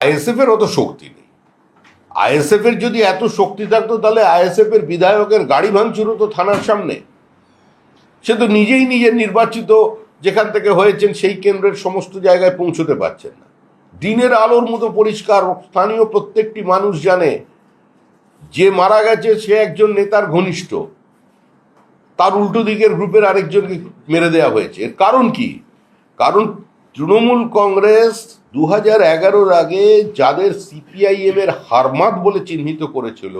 ISF এর অত শক্তি নেই। আইএসএফ এর যদি এত শক্তি থাকতো, তাহলে আইএসএফ এর বিধায়কের গাড়ি ভাঙচুর তো থানার সামনে। সে তো নিজেই নিজের নির্বাচিত, যেখান থেকে হয়েছেন সেই কেন্দ্রের সমস্ত জায়গায় পৌঁছতে পারছেন না। দিনের আলোর মতো পরিষ্কার, স্থানীয় প্রত্যেকটি মানুষ জানে, যে মারা গেছে সে একজন নেতার ঘনিষ্ঠ। তার উল্টো দিকের গ্রুপের আরেকজনকে মেরে দেওয়া হয়েছে। এর কারণ কি? কারণ তৃণমূল কংগ্রেস দু হাজার এগারোর আগে যাদের সিপিআইএম এর হারমাত বলে চিহ্নিত করেছিল,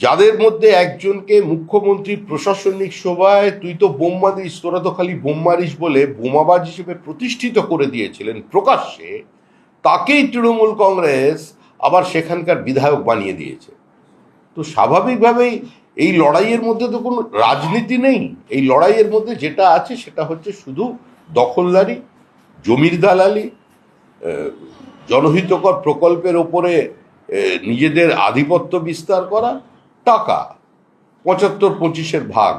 যাদের মধ্যে একজনকে মুখ্যমন্ত্রী প্রশাসনিক সভায়, তুই তো বোম্মা দিস, তোরা তো খালি বোম্মারিস বলে বোমাবাজ হিসেবে প্রতিষ্ঠিত করে দিয়েছিলেন প্রকাশ্যে, তাকেই তৃণমূল কংগ্রেস আবার সেখানকার বিধায়ক বানিয়ে দিয়েছে। তো স্বাভাবিকভাবেই এই লড়াইয়ের মধ্যে তো কোনো রাজনীতি নেই, এই লড়াইয়ের মধ্যে যেটা আছে সেটা হচ্ছে শুধু দখলদারি, জমির দালালি জনহিতকর প্রকল্পের ওপরে নিজেদের আধিপত্য বিস্তার করা, টাকা, পঁচাত্তর পঁচিশের ভাগ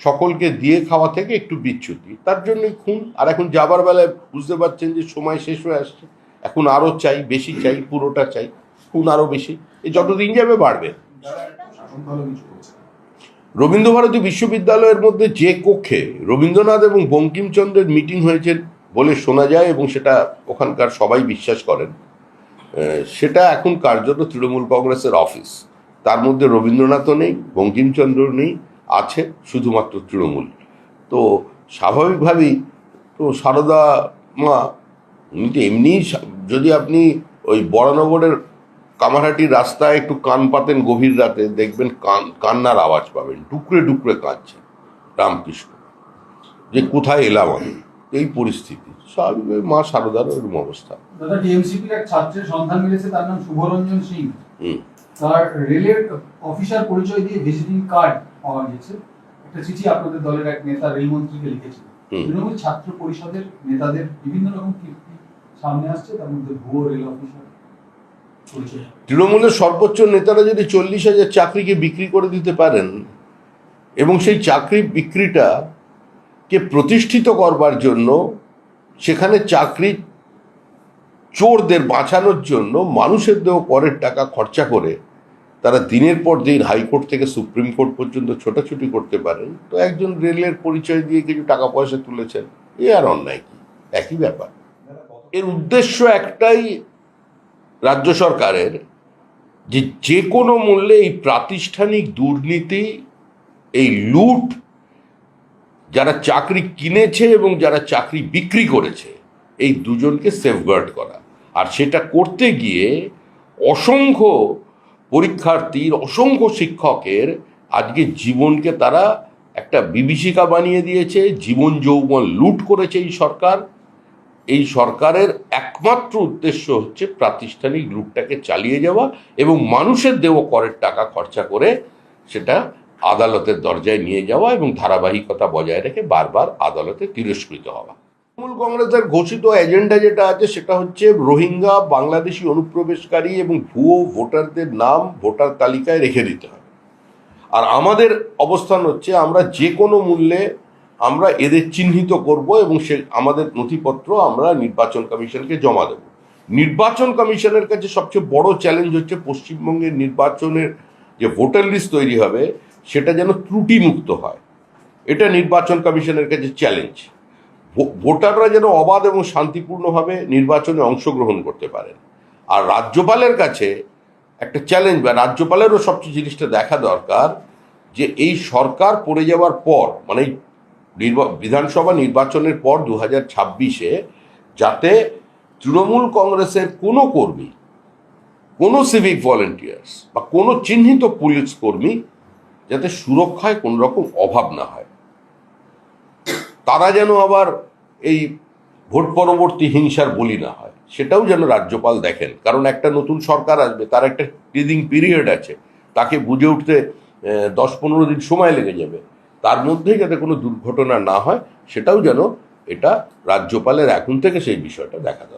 সকলকে দিয়ে খাওয়া থেকে একটু বিচ্যুতি। তার জন্যই খুন। আর এখন যাবার বেলায় বুঝতে পারছেন যে সময় শেষ হয়ে আসছে। এখন আরও চাই, বেশি চাই, পুরোটা চাই, খুন আরও বেশি। এই যতদিন যাবে বাড়বে। রবীন্দ্রভারতী বিশ্ববিদ্যালয়ের মধ্যে যে কক্ষে রবীন্দ্রনাথ এবং বঙ্কিমচন্দ্রের মিটিং হয়েছে বলে শোনা যায় এবং সেটা ওখানকার সবাই বিশ্বাস করেন সেটা এখন কার্যত তৃণমূল কংগ্রেসের অফিস। তার মধ্যে রবীন্দ্রনাথও নেই বঙ্কিমচন্দ্র নেই, আছে শুধুমাত্র তৃণমূল। তো স্বাভাবিকভাবেই তো সারদা মা, উনি তো এমনিই যদি আপনি ওই বড়নগরের কামারহাটির রাস্তায় একটু কান পাতেন গভীর রাতে দেখবেন কান কান্নার আওয়াজ পাবেন ডুকরে ডুকরে কাঁদছে রামকৃষ্ণ। যে কোথায় এলাম আমি? এই পরিস্থিতি। স্বাভাবিকভাবে মা সারদার ওরকম অবস্থা। দাদা টিএমসিপির এক ছাত্রের সন্ধান মিলেছে তার নাম শুভরঞ্জন সিং। তার রেলের অফিসার পরিচয় দিয়ে ভিজিটিং কার্ড পাওয়া গেছে একটা চিঠি আপনাদের দলের এক নেতা রেলমন্ত্রীকে লিখেছিল। তৃণমূল ছাত্র পরিষদের নেতাদের বিভিন্ন রকম কীর্তি সামনে আসছে তার মধ্যে ভুয়ো রেল অফিসার। তৃণমূলের সর্বোচ্চ নেতারা যদি চল্লিশ হাজার চাকরিকে বিক্রি করে দিতে পারেন, এবং সেই চাকরি বিক্রিটা কে প্রতিষ্ঠিত করবার জন্য, সেখানে চাকরি চোরদের বাঁচানোর জন্য মানুষের দেহ করের টাকা খরচা করে তারা দিনের পর দিন হাইকোর্ট থেকে সুপ্রিম কোর্ট পর্যন্ত ছোটাছুটি করতে পারেন, তো একজন রেলের পরিচয় দিয়ে কিছু টাকা পয়সা তুলেছেন, এ আর অন্যায় কি? একই ব্যাপার। এর উদ্দেশ্য একটাই রাজ্য সরকারের যে যে কোনো মূল্যে এই প্রাতিষ্ঠানিক দুর্নীতি, এই লুট, যারা চাকরি কিনেছে এবং যারা চাকরি বিক্রি করেছে, এই দুজনকে সেফগার্ড করা। আর সেটা করতে গিয়ে অসংখ্য পরীক্ষার্থীর, অসংখ্য শিক্ষকের আজকে জীবনকে তারা একটা বিভীষিকা বানিয়ে দিয়েছে, জীবন যৌবন লুট করেছে এই সরকার। এই সরকারের একমাত্র উদ্দেশ্য হচ্ছে প্রাতিষ্ঠানিক লুটটাকে চালিয়ে যাওয়া এবং মানুষের দেহ করের টাকা খরচা করে সেটা আদালতের দরজায় নিয়ে যাওয়া এবং ধারাবাহিকতা বজায় রেখে বারবার আদালতে তিরস্কৃত হওয়া। তৃণমূল কংগ্রেসের ঘোষিত এজেন্ডা যেটা আছে সেটা হচ্ছে রোহিঙ্গা, বাংলাদেশি অনুপ্রবেশকারী এবং ভুয়ো ভোটারদের নাম ভোটার তালিকায় রেখে দিতে হবে। আর আমাদের অবস্থান হচ্ছে আমরা যে কোনো মূল্যে আমরা এদের চিহ্নিত করব এবং সে আমাদের নথিপত্র আমরা নির্বাচন কমিশনকে জমা দেব। নির্বাচন কমিশনের কাছে সবচেয়ে বড় চ্যালেঞ্জ হচ্ছে পশ্চিমবঙ্গের নির্বাচনের যে ভোটার লিস্ট তৈরি হবে, সেটা যেন ত্রুটিমুক্ত হয়। এটা নির্বাচন কমিশনের কাছে চ্যালেঞ্জ ভোটাররা যেন অবাধ এবং শান্তিপূর্ণভাবে নির্বাচনে অংশগ্রহণ করতে পারেন। আর রাজ্যপালের কাছে একটা চ্যালেঞ্জ বা রাজ্যপালেরও সবচেয়ে জিনিসটা দেখা দরকার যে এই সরকার পড়ে যাওয়ার পর মানে বিধানসভা নির্বাচনের পর দু হাজার ছাব্বিশে যাতে তৃণমূল কংগ্রেসের কোনো কর্মী, কোনো সিভিক ভলেন্টিয়ার্স বা কোনো চিহ্নিত পুলিশ কর্মী যাতে সুরক্ষায় কোনো রকম অভাব না হয়। তারা যেন আবার এই ভোট পরবর্তী হিংসার বলি না হয়, সেটাও যেন রাজ্যপাল দেখেন। কারণ একটা নতুন সরকার আসবে, তার একটা টিদিং পিরিয়ড আছে, তাকে বুঝে উঠতে দশ পনেরো দিন সময় লেগে যাবে। তার মধ্যেই যাতে কোনো দুর্ঘটনা না হয়, সেটাও যেন এটা রাজ্যপালের এখন থেকে সেই বিষয়টা দেখা দরকার।